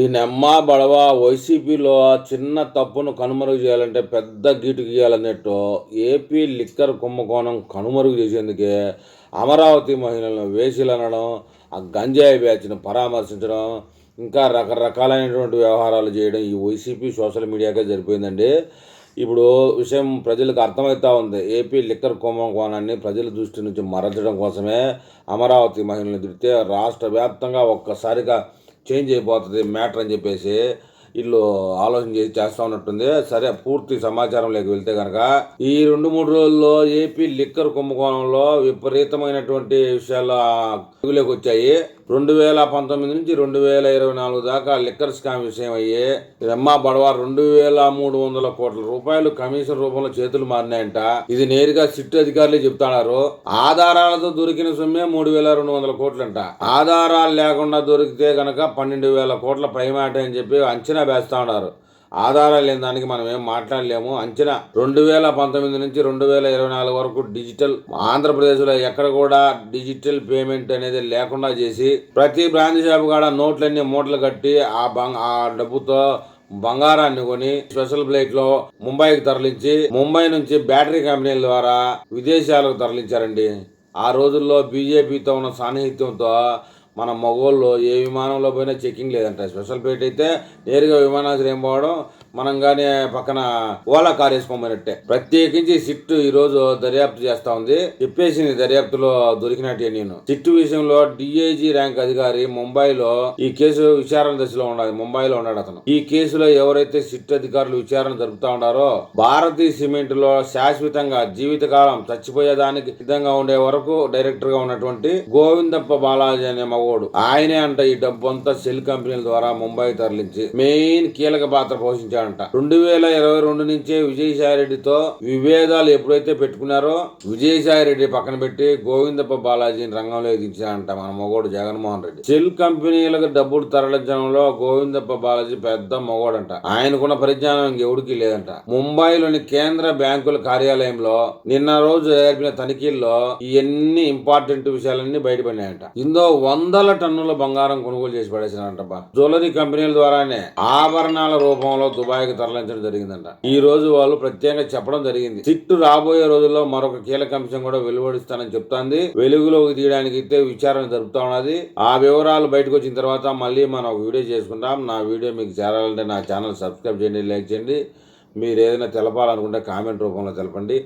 ఈ నెమ్మ బడవ వైసీపీలో చిన్న తప్పును కనుమరుగు చేయాలంటే పెద్ద గీటు గీయాలన్నట్టు ఏపీ లిక్కర్ కుంభకోణం కనుమరుగు చేసేందుకే అమరావతి మహిళలను వేసిలనడం ఆ గంజాయి బ్యాచ్ను పరామర్శించడం ఇంకా రకరకాలైనటువంటి వ్యవహారాలు చేయడం ఈ వైసీపీ సోషల్ మీడియాకే జరిపోయిందండి. ఇప్పుడు విషయం ప్రజలకు అర్థమవుతా ఉంది. ఏపీ లిక్కర్ కుంభకోణాన్ని ప్రజల దృష్టి నుంచి మరల్చడం కోసమే అమరావతి మహిళలను తిడితే రాష్ట్ర వ్యాప్తంగా ఒక్కసారిగా చేంజ్ అయిపోతుంది మ్యాటర్ అని చెప్పేసి వీళ్ళు ఆలోచన చేసి చేస్తూ ఉన్నట్టుంది. సరే పూర్తి సమాచారంలోకి వెళ్తే కనుక ఈ రెండు మూడు రోజుల్లో ఏపీ లిక్కర్ కుంభకోణంలో విపరీతమైనటువంటి విషయాలు వెలుగులోకి వచ్చాయి. రెండు వేల పంతొమ్మిది నుంచి రెండు వేల ఇరవై నాలుగు దాకా లిక్కర్ స్కామ్ విషయం అయ్యి రెమ్మా బడవ రెండు వేల మూడు వందల కోట్ల రూపాయలు కమిషన్ రూపంలో చేతులు మారినాయంట. ఇది నేరుగా సిట్ అధికారులే చెప్తున్నారు ఆధారాలతో దొరికిన సొమ్మే మూడు వేల రెండు వందల కోట్లంట. ఆధారాలు లేకుండా దొరికితే గనక పన్నెండు వేల కోట్ల పైమాట అని చెప్పి అంచనా వేస్తా ఉన్నారు. ఆధారాలు లేని దానికి మనం ఏం మాట్లాడలేము. అంచనా రెండు వేల పంతొమ్మిది నుంచి రెండు వేల ఇరవై నాలుగు వరకు డిజిటల్ ఆంధ్రప్రదేశ్లో ఎక్కడ కూడా డిజిటల్ పేమెంట్ అనేది లేకుండా చేసి ప్రతి బ్రాంచ్ షాప్ కూడా నోట్లన్నీ మూటలు కట్టి ఆ బంగ్ ఆ డబ్బుతో బంగారాన్ని కొని స్పెషల్ ఫ్లైట్లో ముంబైకి తరలించి ముంబై నుంచి బ్యాటరీ కంపెనీల ద్వారా విదేశాలకు తరలించారండి. ఆ రోజుల్లో బీజేపీతో ఉన్న సాన్నిహిత్యంతో మన మగోళ్ళు ఏ విమానంలో పోయినా చెకింగ్ లేదంట. స్పెషల్ పేట అయితే నేరుగా విమానాశ్రయం పోవడం మనం కానీ పక్కన ఓలా కార్ వేసుకోమన్నట్టే. ప్రత్యేకించి సిట్ ఈ రోజు దర్యాప్తు చేస్తా ఉంది. చెప్పేసింది దర్యాప్తులో దొరికినట్టే నేను. సిట్ విషయంలో డిఐజీ ర్యాంక్ అధికారి ముంబైలో ఈ కేసు విచారణ దశలో ఉండాలి ముంబైలో ఉన్నాడు అతను. ఈ కేసులో ఎవరైతే సిట్ అధికారులు విచారణ జరుపుతా ఉన్నారో భారతీయ సిమెంట్లో శాశ్వతంగా జీవితకాలం చచ్చిపోయేదానికి సిద్ధంగా ఉండే వరకు డైరెక్టర్గా ఉన్నటువంటి గోవిందప్ప బాలాజీ అనే మగోడు ఆయనే అంట ఈ డబ్బు అంతా సెల్ కంపెనీల ద్వారా ముంబై తరలించి మెయిన్ కీలక పాత్ర పోషించాడు. పోషించాడంట రెండు వేల ఇరవై రెండు నుంచే విజయసాయి రెడ్డితో విభేదాలు ఎప్పుడైతే పెట్టుకున్నారో విజయసాయి రెడ్డి పక్కన పెట్టి గోవిందప్ప బాలాజీని రంగంలో ఎదించారంట మన మొగోడు జగన్మోహన్ రెడ్డి. సెల్ కంపెనీలకు డబ్బులు తరలించడంలో గోవిందప్ప బాలాజీ పెద్ద మొగోడంట. ఆయనకున్న పరిజ్ఞానం ఇంకెవడికి లేదంట. ముంబైలోని కేంద్ర బ్యాంకుల కార్యాలయంలో నిన్న రోజు జరిపిన తనిఖీల్లో ఇవన్నీ ఇంపార్టెంట్ విషయాలన్నీ బయటపడినాయంట. ఇందో వందల టన్నుల బంగారం కొనుగోలు చేసి పడేసినారంట జ్యువెలరీ కంపెనీల ద్వారానే ఆభరణాల రూపంలో దుబాయ్కి తరలించడం జరిగిందంట. ఈ రోజు వాళ్ళు ప్రత్యేకంగా చెప్పడం జరిగింది. సిట్టు రాబోయే రోజుల్లో మరొక కీలక అంశం కూడా వెలువడిస్తానని చెప్తాంది. వెలుగులోకి తీయడానికి అయితే విచారణ జరుపుతా ఉన్నది. ఆ వివరాలు బయటకు వచ్చిన తర్వాత మళ్ళీ మనం ఒక వీడియో చేసుకుంటాం. నా వీడియో మీకు చేరాలంటే నా ఛానల్ సబ్స్క్రైబ్ చేయండి లైక్ చేయండి. మీరు ఏదైనా తెలపాలనుకుంటే కామెంట్ రూపంలో తెలపండి.